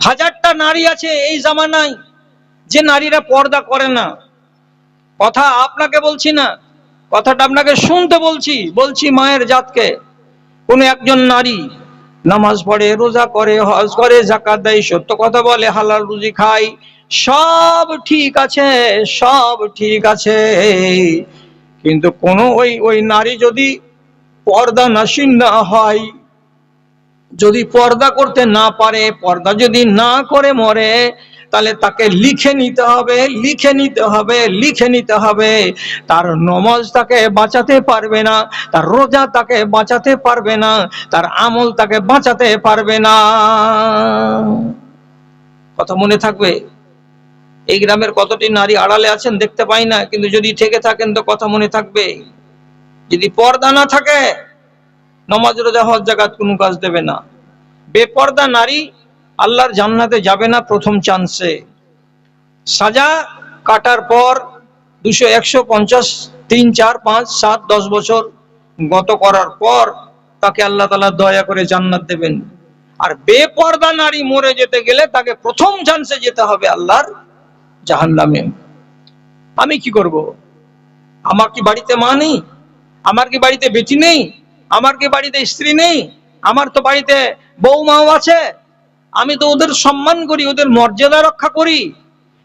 হাজারটা নারী আছে এই জামানায় যে নারীরা পর্দা করে না। কথা আপনাকে বলছি না, কথাটা আপনাকে শুনতে বলছি বলছি মায়ের জাতকে। কোন একজন নারী নামাজ পড়ে, রোজা করে, হজ করে, জাকাত দেয়, সত্য কথা বলে, হালাল রুজি খায়, সব ঠিক আছে, সব ঠিক আছে। কিন্তু কোন ওই ওই নারী যদি পর্দা নাসীন না হয় যদি পর্দা করতে না পারে, পর্দা যদি না করে মরে, তাহলে তাকে লিখে নিতে হবে, লিখে নিতে হবে, লিখে নিতে হবে। তার নমাজ তাকে বাঁচাতে পারবে না, তার রোজা তাকে বাঁচাতে পারবে না, তার আমল তাকে বাঁচাতে পারবে না। কথা মনে থাকবে? এই গ্রামের কতটি নারী আড়ালে আছেন দেখতে পাই না, কিন্তু যদি থেকে থাকেন তো কথা মনে থাকবে। যদি পর্দা না থাকে নমাজ রোজা, হজ জাগাত কোনো কাজ দেবে না। বেপর্দা নারী আল্লাহর জান্নাতে যাবে না প্রথম চান্সে সাজা কাটার পর দুশো একশো পঞ্চাশ তিন চার পাঁচ সাত দশ বছর গত করার পর তাকে আল্লাহ তালা দয়া করে জান্নাত দেবেন। আর বেপর্দা নারী মরে যেতে গেলে তাকে প্রথম চান্সে যেতে হবে আল্লাহর জাহান্নামে। আমি কি করব? আমার কি বাড়িতে মা নেই? আমার কি বাড়িতে বেটি নেই? আমার কি বাড়িতে স্ত্রী নেই? আমার তো বাড়িতে বৌমাও আছে। আমি তো ওদের সম্মান করি, ওদের মর্যাদা রক্ষা করি।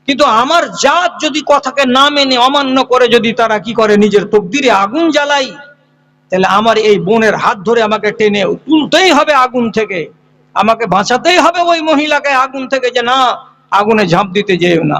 কিন্তু আমার জাত যদি কথাকে না মেনে, অমান্য করে যদি তারা কি করে, নিজের তকদিরে আগুন জ্বালাই তাহলে আমার এই বোনের হাত ধরে আমাকে টেনে তুলতেই হবে আগুন থেকে। আমাকে বাঁচাতেই হবে ওই মহিলাকে আগুন থেকে যে না, আগুনে ঝাঁপ দিতে যেও না।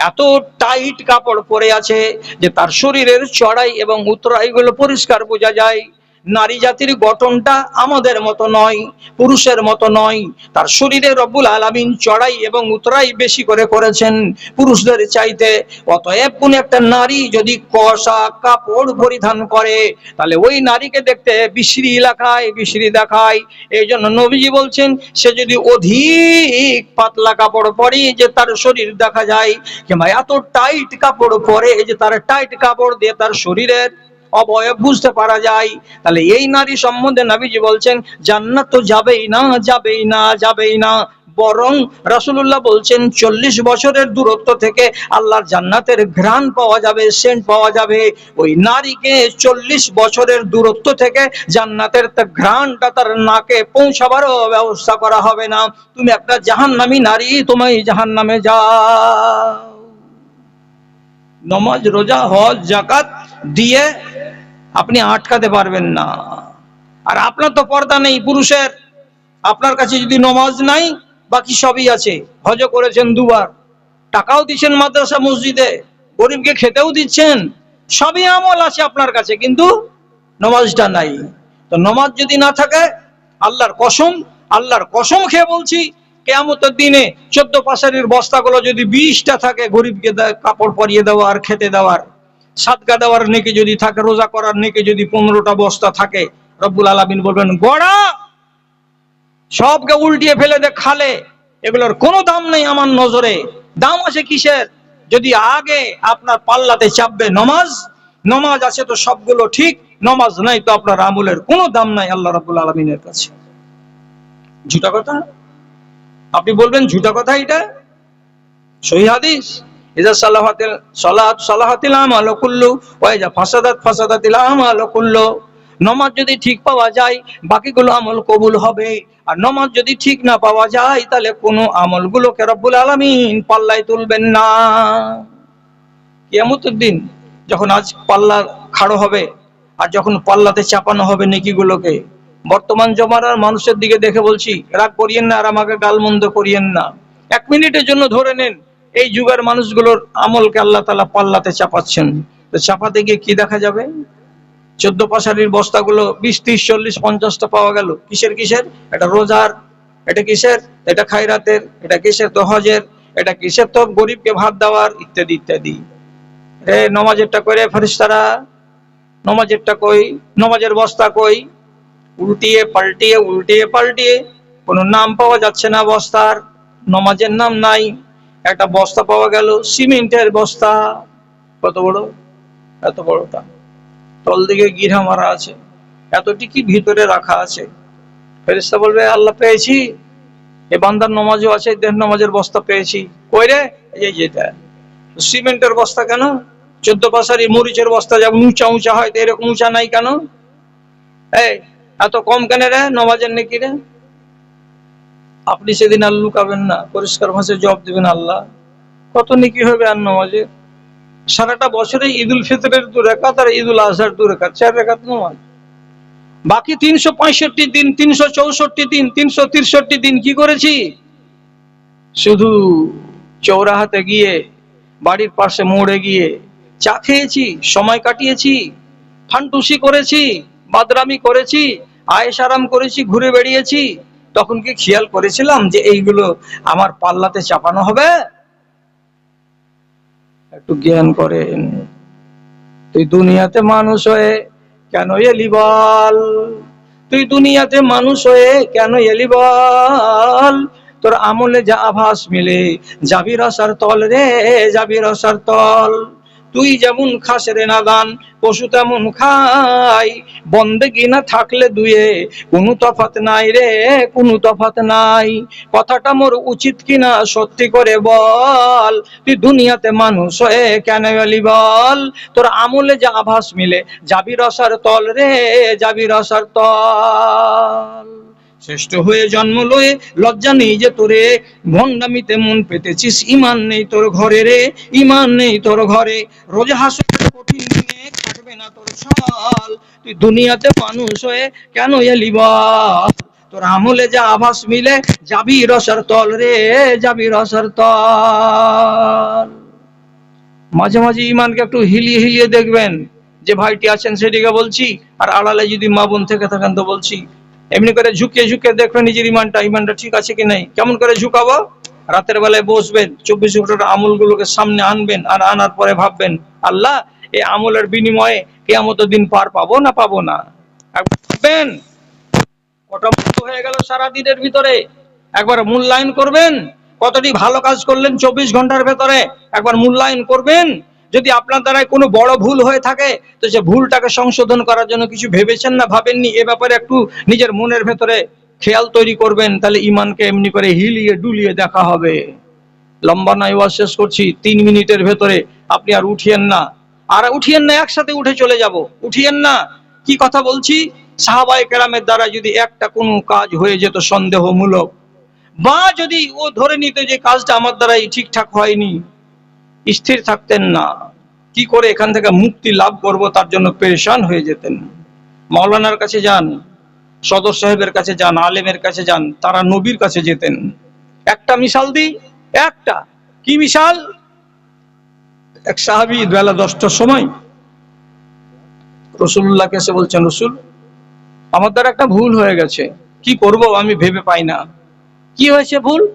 এত টাইট কাপড় পরে আছে যে তার শরীরের চড়াই এবং উত্তরাই গুলো পরিষ্কার বোঝা যায়। নারী জাতির গঠনটা আমাদের মতো নয়, পুরুষের মতো নয়। তার শরীরে রব্বুল আলামিন চড়াই এবং উতরাই বেশি করে করেছেন পুরুষদের চাইতে। অতএব কোন একটা নারী যদি কষা কাপড় পরিধান করে, তাহলে ওই নারীকে দেখতে বিশ্রী এলাকায় বিশ্রী দেখায়। এই জন্য নবীজি বলছেন, সে যদি অধিক পাতলা কাপড় পরে যে তার শরীর দেখা যায়, কিংবা এত টাইট কাপড় পরে যে তার টাইট কাপড় দিয়ে তার শরীরের অবয়ব বুঝতে পারা যায়। তাহলে এই নারী সম্বন্ধে নবীজি বলছেন, জান্নাত তো যাবেই না যাবেই না যাবেই না। বরং রাসূলুল্লাহ বলছেন, চল্লিশ বছরের দূরত্ব থেকে আল্লাহর জান্নাতের ঘ্রাণ পাওয়া যাবে, সেন্ট পাওয়া যাবে। ওই নারীকে চল্লিশ বছরের দূরত্ব থেকে জান্নাতের ঘ্রাণটা তার নাকে পৌঁছাবারও ব্যবস্থা করা হবে না। তুমি একটা জাহান্নামী নারী তোমায় জাহান্নামে যাও। নমাজ, রোজা, হজ জাকাত দিয়ে আপনি আটকাতে পারবেন না। আর আপনার তো পর্দা নেই পুরুষের। আপনার কাছে যদি নমাজ নাই, বাকি সবই আছে। হজ করেছেন দুবার। টাকাও দিচ্ছেন মাদ্রাসা মসজিদে। গরিবকে খেতেও দিচ্ছেন। সবই আমল আছে আপনার কাছে, কিন্তু নমাজটা নাই। তো নমাজ যদি না থাকে, আল্লাহর কসম আল্লাহর কসম খেয়ে বলছি কেয়ামতের দিনে চোদ্দ পাশারির বস্তাগুলো যদি বিশটা থাকে গরিবকে কাপড় পরিয়ে দেওয়া আর খেতে দেওয়ার সাদকা দেওয়ার নেকে যদি থাকে, রোজা করার নেকে যদি পনেরোটা বস্তা থাকে, রব্বুল আলামিন বলবেন, গড়া! সবকে উল্টিয়ে ফেলে দে খালে। এগুলোর কোনো দাম নেই আমার নজরে। দাম আছে কিসের? যদি আগে আপনার পাল্লাতে চাপবে নমাজ নমাজ আছে তো সবগুলো ঠিক, নমাজ নাই তো আপনার আমলের কোনো দাম নাই আল্লাহ রাব্বুল আলমিনের কাছে। ঝুটা কথা? আপনি বলবেন ঝুটা কথা এটা? সহি হাদিস? ইজা সালাহাতিল, সালাত, সালাহাতিল আমাল কুল্লু, ওয়া ইজা ফাসাদাত, ফাসাদাতিল আমাল কুল্লু। নমাজ যদি ঠিক পাওয়া যায়, বাকিগুলো আমল কবুল হবে। আর নমাজ যদি ঠিক না পাওয়া যায়, তাহলে কোনো আমলগুলোকে রব্বুল আলামিন পাল্লায় তুলবেন না। কিয়ামতের দিন যখন আজ পাল্লা খাড়ো হবে, আর যখন পাল্লাতে চাপানো হবে নেকিগুলোকে বর্তমান জমানার মানুষের দিকে দেখে বলছি, রাগ করিয়েন না আর আমাকে গালমন্দ করিয়েন না। এক মিনিটের জন্য ধরে নেন, এই যুগের মানুষগুলোর আমলকে আল্লাহ তালা পাল্লাতে চাপাচ্ছেন। তো চাপাতে গিয়ে কি দেখা যাবে? চোদ্দ পাশারির বস্তাগুলো বিশ, ত্রিশ, চল্লিশ, পঞ্চাশটা পাওয়া গেল। কিসের কিসের? এটা রোজার, এটা কিসের? এটা খায়রাতের, এটা কিসের? তো হজের, এটা কিসের? তো গরিবকে ভাত দেওয়ার, ইত্যাদি ইত্যাদি। রে নমাজেরটা করে ফেরিস্তারা নমাজেরটা কই? নমাজের বস্তা কই? উল্টিয়ে পাল্টিয়ে উল্টিয়ে পাল্টিয়ে, কোনো নাম পাওয়া যাচ্ছে না বস্তার, নমাজের নাম নাই, একটা বস্তা পাওয়া গেল, সিমেন্টের বস্তা। কত বড়? এত বড়টা তল দিকে গিরা মারা আছে। এতটিকি ভিতরে রাখা আছে। ফেরিস্তা বলবে, আল্লাহ পেয়েছি। এ বান্দার নমাজও আছে দেহ নমাজের বস্তা পেয়েছি। কই রে? এই যেটা সিমেন্টের বস্তা কেন? চোদ্দ পাশারি মরিচের বস্তা যেমন উঁচা উঁচা হয়, তো এরকম উঁচা নাই কেন? এই এত কম কেন রে? নমাজের নাকি রে? আপনি সেদিন আর লুকাবেন না। পরিষ্কার ভাষায় জব দিবেন আল্লাহ। কত নেকি হবে আর নমাজে? সারাটা বছরে ঈদুল ফিতরের দু রেখাত আর ঈদুল আজহার দু রেখাত, চার রেখাত নমাজ। বাকি তিনশো পঁয়ষট্টি দিন, তিনশো চৌষট্টি দিন, তিনশো তিরষট্টি দিন কি করেছি? শুধু চৌরাহাতে গিয়ে, বাড়ির পাশে মোড়ে গিয়ে চা খেয়েছি, সময় কাটিয়েছি, ফান্টুসি করেছি বাদরামি করেছি আয়েস আরাম করেছি, ঘুরে বেড়িয়েছি। তখন কি খেয়াল করেছিলাম যে এইগুলো আমার পাল্লাতে চাপানো হবে? একটু জ্ঞান করেন। তুই দুনিয়াতে মানুষ হয়ে কেন এলি বল? তুই দুনিয়াতে মানুষ হয়ে কেন এলি বল? তোর আমলে যা আভাস মিলে, যাবি রসার তল রে, যাবি রসার তল। তুই যেমন খাস রে নাদান, পশু তেমন খাই। বন্দেগি না থাকলে দুয়ে, কোনো তফাত নাই রে, কোনো তফাত নাই। কথাটা মোর উচিত কিনা সত্যি করে বল। তুই দুনিয়াতে মানুষ হয়ে কেন এলি বল? তোর আমলে যা আভাস মিলে, যাবি রসার তল রে, যাবি রসার তল। শ্রেষ্ঠ হয়ে জন্ম লয়ে, লজ্জা নেই যে তোরে। ভণ্ডামিতে মন পেতেছিস, ইমান নেই তোর ঘরে রে, ইমান নেই তোর ঘরে। রোজ কাটবে না তোর ছাল। তুই দুনিয়াতে মানুষ হয়ে কেন এলি তোর আমলে যা আভাস মিলে, যাবি রসার তল রে, যাবি রসার তল। মাঝে মাঝে ইমানকে একটু হিলিয়ে হিলিয়ে দেখবেন। যে ভাইটি আছেন সেটিকে বলছি, আর আড়ালে যদি মা বোন থেকে থাকেন তো বলছি এমনি করে ঝুঁকিয়ে ঝুঁকিয়ে দেখবেন নিজের ইমানটা ইমানটা ঠিক আছে কি নাই। কেমন করে ঝুঁকাবো? রাতের বেলায় বসবেন, চব্বিশ ঘণ্টার আমলগুলোকে সামনে আনবেন আর আনার পরে ভাববেন, আল্লাহ, এই আমলের বিনিময়ে কেয়ামত দিন পার পাবো না পাবো না? ভাববেন, কটা হয়ে গেল সারা দিনের ভিতরে। একবার মূল্যায়ন করবেন, কতটি ভালো কাজ করলেন চব্বিশ ঘণ্টার ভেতরে। একবার মূল্যায়ন করবেন যদি আপনার দ্বারাই কোনো বড় ভুল হয়ে থাকে, তো সে ভুলটাকে সংশোধন করার জন্য কিছু ভেবেছেন না, ভাবেননি, এ ব্যাপারে একটু নিজের মনের ভেতরে খেয়াল তৈরি করবেন, তাহলে ইমানকে এমনি করে হিলিয়ে ডুলিয়ে দেখা হবে। লম্বা নয়, ওয়াজ শেষ করছি, তিন মিনিটের ভেতরে আপনি আর উঠিয়েন না। আর উঠিয়েন না, একসাথে উঠে চলে যাব। উঠিয়েন না, কি কথা বলছি? সাহাবাই কেরামের দ্বারা যদি একটা কোনো কাজ হয়ে যেত সন্দেহমূলক, বা যদি ও ধরে নিত যে কাজটা আমার দ্বারাই ঠিকঠাক হয়নি স্থির থাকতেন না। কি করে এখান থেকে মুক্তি লাভ করব তার জন্য পেরেশান হয়ে যেতেন। মাওলানার কাছে যান, সদর সাহেবের কাছে যান, আলেমের কাছে যান, তারা নবীর কাছে যেতেন। একটা মিশাল দিই, একটা। কি মিশাল? এক সাহাবি বেলা দশটার সময় রসুল্লাহকে এসে বলছেন, রসুল, আমার দ্বারা একটা ভুল হয়ে গেছে। কি করব আমি ভেবে পাই না। কি হয়েছে ভুল?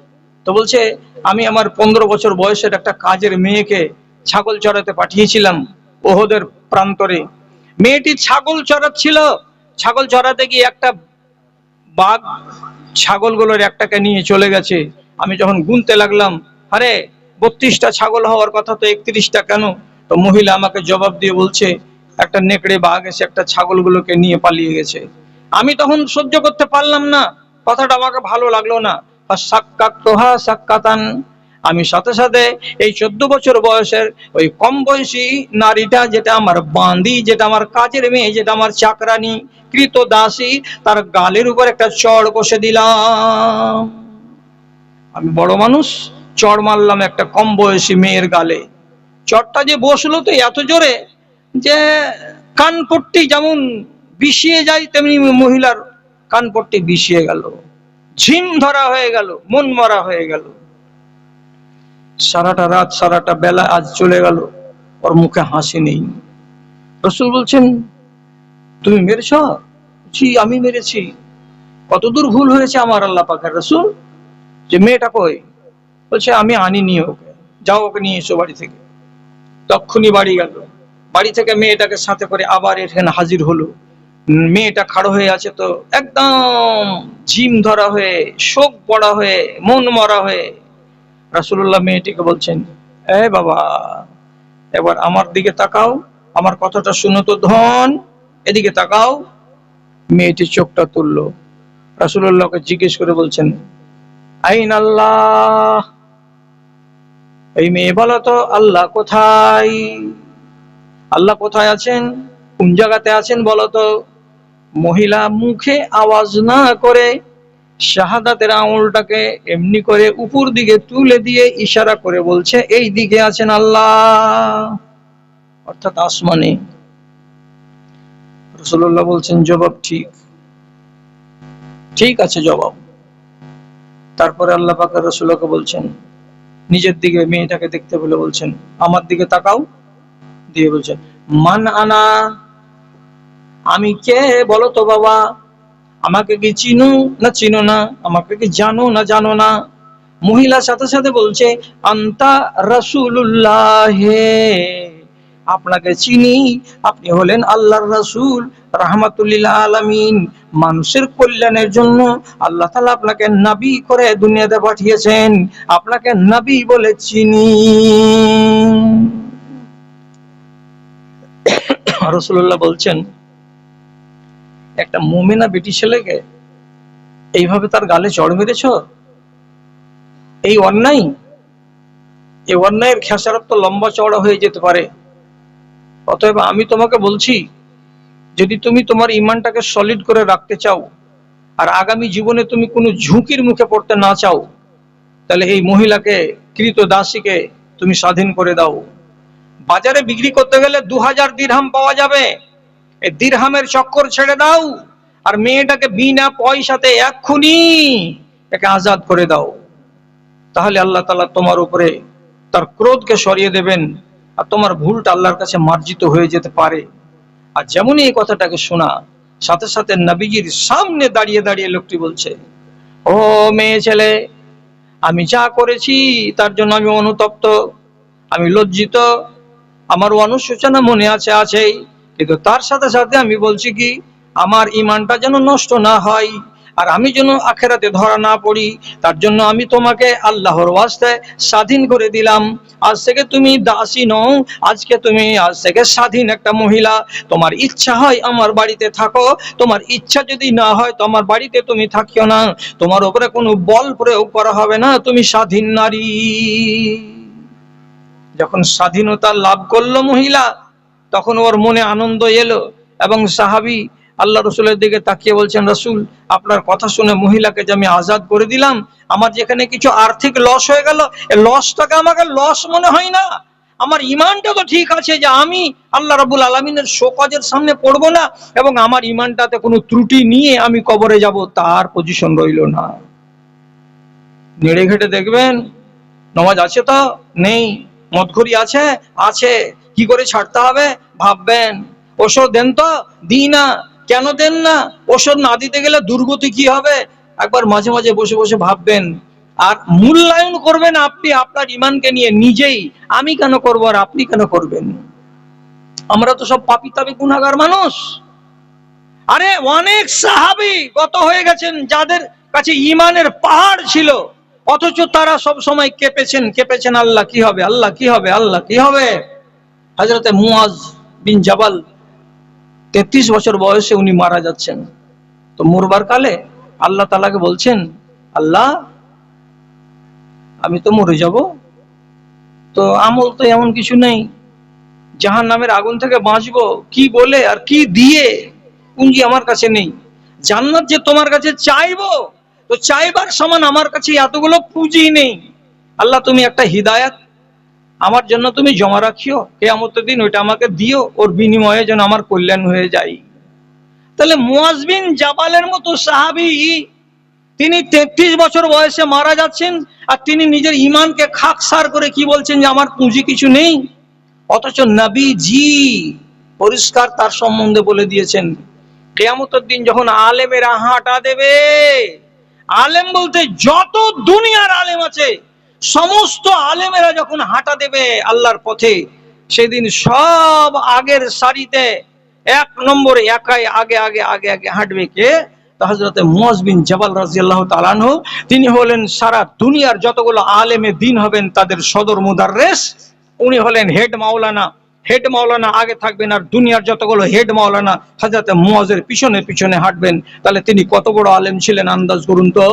তো বলছে, আমি আমার পনেরো বছর বয়সের একটা কাজের মেয়েকে ছাগল চড়াতে পাঠিয়েছিলাম ওহদের প্রান্তরে। মেয়েটি ছাগল চড়াচ্ছিল। ছাগল চড়াতে গিয়ে একটা বাঘ ছাগলগুলোর একটাকে নিয়ে চলে গেছে। আমি যখন গুনতে লাগলাম, আরে, বত্রিশটা ছাগল হওয়ার কথা তো একত্রিশটা কেন? তো মহিলা আমাকে জবাব দিয়ে বলছে, একটা নেকড়ে বাঘ এসে একটা ছাগলগুলোকে নিয়ে পালিয়ে গেছে। আমি তখন সহ্য করতে পারলাম না। কথাটা আমাকে ভালো লাগল না। আমি সাথে সাথে এই চোদ্দ বছর বয়সের ওই কম বয়সী নারীটা যেটা আমার বান্দি, যেটা আমার কাজের মেয়ে, যেটা আমার চাকরানি, কৃত দাসী, তার গালের উপর একটা চড় কষে দিলাম। আমি বড় মানুষ, চড় মারলাম একটা কম বয়সী মেয়ের গালে। চড়টা যে বসল তো এত জোরে যে কানপট্টি যেমন বিষিয়ে যায়, তেমনি মহিলার কানপট্টি বিষিয়ে গেল। ঝিম ধরা হয়ে গেল, মন মরা হয়ে গেল। সারাটা রাত, সারাটা বেলা আজ চলে গেল, ওর মুখে হাসি নেই। রসুল বলছেন, তুমি মেরেছ? জি, আমি মেরেছি। কতদূর ভুল হয়েছে আমার আল্লাহ পাকের রসুল? যে মেয়েটা কই? বলছে, আমি আনি আনিনি ওকে। যাও ওকে নিয়ে এসো বাড়ি থেকে। তক্ষুনি বাড়ি গেল। বাড়ি থেকে মেয়েটাকে সাথে করে আবার এখানে হাজির হলো। মেয়েটা খাড়ো হয়ে আছে তো, একদম জিম ধরা হয়ে, শোক পড়া হয়ে, মন মরা হয়ে, রাসূলুল্লাহ মেয়েটিকে বলছেন, এ বাবা, এবার আমার দিকে তাকাও, আমার কথাটা শুনো তো ধন, এদিকে তাকাও। মেয়েটি চোখটা তুললো। রাসূলুল্লাহকে জিজ্ঞেস করে বলছেন, আইন আল্লাহ? এই মেয়ে বলো তো, আল্লাহ কোথায়? আল্লাহ কোথায় আছেন? কোন জায়গাতে আছেন বলো তো? মহিলা মুখে আওয়াজ না করে শাহাদাতের আঙুলটাকে এমনি করে উপর দিকে তুলে দিয়ে ইশারা করে বলছে, এই দিকে আছেন আল্লাহ। অর্থাৎ আসমানে। রসুল্লাহ বলছেন, জবাব ঠিক। ঠিক আছে, জবাব। তারপরে আল্লাহ পাকের রসুল্লাহকে বলছেন, নিজের দিকে মেয়েটাকে দেখতে বলে বলছেন, আমার দিকে তাকাও। দিয়ে বলছেন, মান আনা আমি কে বলো তো বাবা? আমাকে কি চিনো না চিনো না? আমাকে কি জানো না জানো না? মহিলা সাথে সাথে বলছে, আন্তা রাসূলুল্লাহ। আপনাকে চিনি? আপনি হলেন আল্লাহর রাসূল, রাহমাতুল্লিল আলামিন। মানুষের কল্যাণের জন্য আল্লাহ তাআলা আপনাকে নবী করে দুনিয়াতে পাঠিয়েছেন। আপনাকে নবী বলে চিনি। রসুল্লাহ বলছেন একটা মুমিনা বেটি ছেলেকে এইভাবে তার গালে চড় মেরেছ এই অন্যায়? এই অন্যায়ের খেসারত তো লম্বা চওড়া হয়ে যেতে পারে। অতএব আমি তোমাকে বলছি, যদি তুমি তোমার ইমানটাকে সলিড করে রাখতে চাও, আর আগামী জীবনে তুমি কোনো ঝুঁকির মুখে পড়তে না চাও, তাহলে এই মহিলাকে, কৃত দাসীকে তুমি স্বাধীন করে দাও। বাজারে বিক্রি করতে গেলে দু হাজার দিরহাম পাওয়া যাবে। দিরহামের চক্কর ছেড়ে দাও, আর মেয়েটাকে বিনা পয়সাতে এক্ষুনি একে আজাদ করে দাও। তাহলে আল্লাহ তাআলা তোমার উপরে তার ক্রোধকে সরিয়ে দেবেন, আর তোমার ভুলটা আল্লাহর কাছে মার্জিত হয়ে যেতে পারে। আর যেমনই এই কথাটাকে শোনা, সাথে সাথে নবীজির সামনে দাঁড়িয়ে দাঁড়িয়ে লোকটি বলছে, ও মেয়ে ছেলে, আমি যা করেছি তার জন্য আমি অনুতপ্ত, আমি লজ্জিত, আমার অনুশোচনা মনে আছে আছেই কিন্তু তার সাথে সাথে আমি বলছি কি, আমার ইমানটা যেন নষ্ট না হয়, আর আমি যেন আখেরাতে ধরা না পড়ি, তার জন্য আমি তোমাকে আল্লাহর ওয়াস্তে স্বাধীন করে দিলাম। আজ থেকে তুমি দাসী নও, আজকে তুমি আজ থেকে স্বাধীন একটা মহিলা। তোমার ইচ্ছা হয় আমার বাড়িতে থাকো, তোমার ইচ্ছা যদি না হয় তো আমার বাড়িতে তুমি থাকিও না, তোমার উপরে কোনো বল প্রয়োগ করা হবে না, তুমি স্বাধীন নারী। যখন স্বাধীনতা লাভ করল মহিলা তখন ওর মনে আনন্দ এলো এবং সাহাবি আল্লাহ রসুলের দিকে তাকিয়ে বলছেন, রসুল, আপনার কথা শুনে মহিলাকে যে আমি আজাদ করে দিলাম, আমার যেখানে কিছু আর্থিক লস হয়ে গেল লসটাকে আমাকে লস মনে হয় না। আমার ইমানটা তো ঠিক আছে যে আমি আল্লাহ রাবুল আলমিনের শোকজের সামনে পড়ব না এবং আমার ইমানটাতে কোনো ত্রুটি নিয়ে আমি কবরে যাব, তার পজিশন রইল না। নেড়ে ঘেটে দেখবেন, নমাজ আছে তো? নেই মদঘড়ি আছে? আছে। কি করে ছাড়তে হবে? ভাববেন। ওষুধ দেন তো? দিই না। কেন দেন না? ওষুধ না দিতে গেলে দুর্গতি কি হবে? একবার মাঝে মাঝে বসে বসে ভাববেন। আর মূল্যায়ন করবেন আপনি আপনার ইমানকে নিয়ে নিজেই। আমি কেন করব আর আপনি কেন করবেন? আমরা তো সব পাপি তাপি গুণাগার মানুষ। আরে অনেক সাহাবি গত হয়ে গেছেন যাদের কাছে ইমানের পাহাড় ছিল। অথচ তারা সব সময় কেঁপেছেন কেঁপেছেন, আল্লাহ কি হবে, আল্লাহ কি হবে, আল্লাহ কি হবে? হজরতে মুয়াজ বিন জাবাল তেত্রিশ বছর বয়সে উনি মারা যাচ্ছেন। তো মরবার কালে আল্লাহ তালাকে বলছেন, আল্লাহ, আমি তো মরে যাব। তো আমল তো এমন কিছু নেই। জাহান নামের আগুন থেকে বাঁচবো। কি বলে আর কি দিয়ে পুঁজি আমার কাছে নেই। জান্নাত যে তোমার কাছে চাইব, তো চাইবার সমান আমার কাছে এতগুলো পুঁজি নেই। আল্লাহ তুমি একটা হিদায়াত আমার জন্য তুমি জমা রাখিও। কেয়ামতের দিন ওইটা আমাকে দিও, ওর বিনিময়ে যেন আমার কল্যাণ হয়ে যায়। তাহলে মুয়াজবিন জাবালের মতো সাহাবি, তিনি তেত্রিশ বছর বয়সে মারা যাচ্ছেন, আর তিনি নিজের ইমানকে খাকসার করে কি বলছেন যে আমার পুঁজি কিছু নেই? অথচ নবী জি পরিষ্কার তার সম্বন্ধে বলে দিয়েছেন, কেয়ামতের দিন যখন আলেমেরা হাঁটা দেবে, আলেম বলতে যত দুনিয়ার আলেম আছে সমস্ত আলেমেরা যখন হাঁটা দেবে আল্লাহর পথে, সেদিন সব আগের সারিতে এক নম্বরে একাই আগে আগে আগে আগে হাঁটবে কে? হজরতে বিন জবাল রাজিয়াল্লাহ তালানহ তিনি হলেন সারা দুনিয়ার যতগুলো আলেমে দিন হবেন তাদের সদর মুদাররেস, উনি হলেন হেড মাওলানা। হেড মাওলানা আগে থাকবেন আর দুনিয়ার যতগুলো হেড মাওলানা হাজরতে মুয়াজের পিছনে পিছনে হাঁটবেন। তাহলে তিনি কত বড় আলেম ছিলেন, আন্দাজ করুন তো।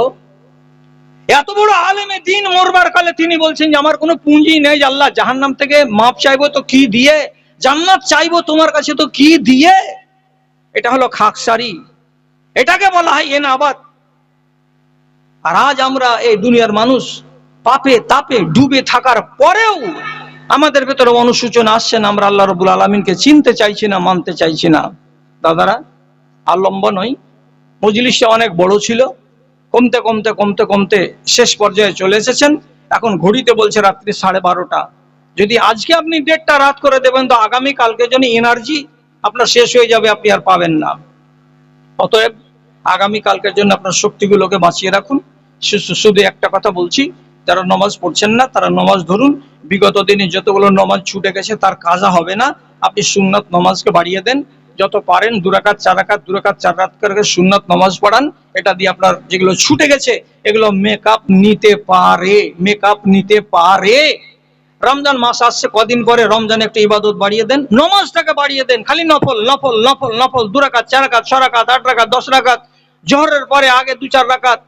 এত বড় আলেমে দিন মরবার কালে তিনি বলছেন যে, আমার কোনো পুঁজি নেই আল্লাহ জাহান্নাম থেকে মাপ চাইব তো কি দিয়ে? জান্নাত চাইব তোমার কাছে তো কি দিয়ে? এটা হলো খাকসারি। এটাকে বলা হয় এনাবাদ আর আজ আমরা এই দুনিয়ার মানুষ পাপে তাপে ডুবে থাকার পরেও আমাদের ভেতরে অনুসূচনা আসছে না, আমরা আল্লাহ রবুল আলমিনকে চিনতে চাইছি না, মানতে চাইছি না। দাদারা আলম্ব নয় মজলিসটা অনেক বড় ছিল। কমতে কমতে কমতে কমতে শেষ পর্যায়ে চলে এসেছেন। এখন ঘড়িতে বলছে রাত্রি সাড়ে বারোটা। যদি আজকে আপনি ডেটটা রাত করে দেবেন, তো আগামী কালকে জন্য এনার্জি আপনার শেষ হয়ে যাবে, আপনি আর পাবেন না। অতএব আগামী কালকের জন্য আপনার শক্তিগুলোকে বাঁচিয়ে রাখুন। শুধু একটা কথা বলছি, যারা নমাজ পড়ছেন না, তারা নমাজ ধরুন। বিগত দিনে যতগুলো নমাজ ছুটে গেছে, তার কাজা হবে না। আপনি সুন্নাত নমাজকে বাড়িয়ে দেন। যত পারেন দুরাকাত চার রাকাত দুরাকাত চার রাত করে সুন্নাত নমাজ পড়ান। এটা দিয়ে আপনার যেগুলো ছুটে গেছে, এগুলো মেকআপ নিতে পারে মেকআপ নিতে পারে। রমজান মাস আসছে, কদিন পরে রমজান একটা ইবাদত বাড়িয়ে দেন, নমাজটাকে বাড়িয়ে দেন, খালি নফল নফল নফল নফল, দু রাকাত, চার রাকাত, ছ রাকাত, আট রাকাত, দশ রাকাত। জহরের পরে আগে দু চার রাকাত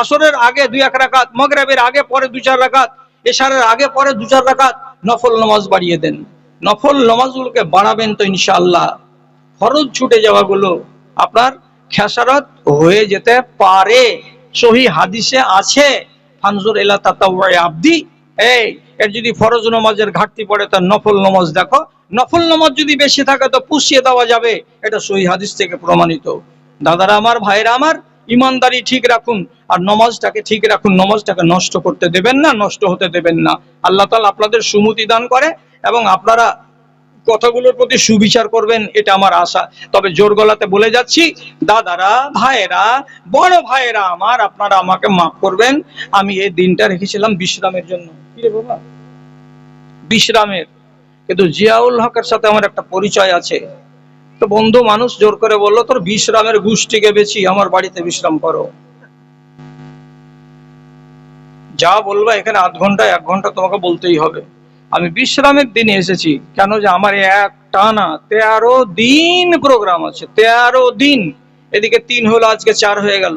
আসরের আগে দুই এক রাকাত, মগরাবের আগে পরে দু চার রাকাত, এশারের আগে পরে দু চার রাকাত, নফল নামাজ বাড়িয়ে দেন। নফল নামাজগুলোকে বাড়াবেন তো ইনশাআল্লাহ। ফরজ ছুটে যাওয়াগুলো আপনার খেসারত হয়ে যেতে পারে। সহি হাদিসে আছে, ফানজুর এলা তাতাওয়াই আব্দি। এই, এর যদি ফরজ নামাজের ঘাটতি পড়ে, তার নফল নামাজ দেখো। নফল নামাজ যদি বেশি থাকে, তো পুষিয়ে দেওয়া যাবে। এটা সহি হাদিস থেকে প্রমাণিত। দাদারা আমার ভাইরা আমার, ইমানদারি ঠিক রাখুন। আর নমাজটাকে ঠিক রাখুন। নমাজটাকে নষ্ট করতে দেবেন না, নষ্ট হতে দেবেন না। আল্লাহ তাআলা আপনাদের সুমতি দান করে এবং আপনারা কথাগুলোর প্রতি সুবিচার করবেন, এটা আমার আশা। তবে জোর গলাতে বলে যাচ্ছি, দাদারা, ভাইয়েরা, বড় ভাইয়েরা আমার, আপনারা আমাকে মাফ করবেন, আমি এই দিনটা রেখেছিলাম বিশ্রামের জন্য। বিশ্রামের। কিন্তু জিয়াউল হকের সাথে আমার একটা পরিচয় আছে। তো বন্ধু মানুষ জোর করে বলল, তোর বিশ্রামের গোষ্ঠীকে বেছি, আমার বাড়িতে বিশ্রাম করো। যা বলবা এখানে আধ ঘণ্টা এক ঘণ্টা তোমাকে বলতেই হবে। আমি বিশ্রামের দিনে এসেছি। কেন যে আমার এক টানা তেরো দিন প্রোগ্রাম আছে, তেরো দিন। এদিকে তিন হলো, আজকে চার হয়ে গেল।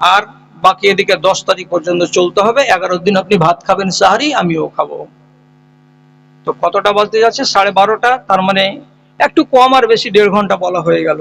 আর বাকি এদিকে দশ তারিখ পর্যন্ত চলতে হবে। এগারো দিন আপনি ভাত খাবেন, সাহারি, আমিও খাব। তো কতটা বলতে যাচ্ছে? সাড়ে বারোটা, তার মানে একটু কম আর বেশি দেড় ঘণ্টা বলা হয়ে গেল।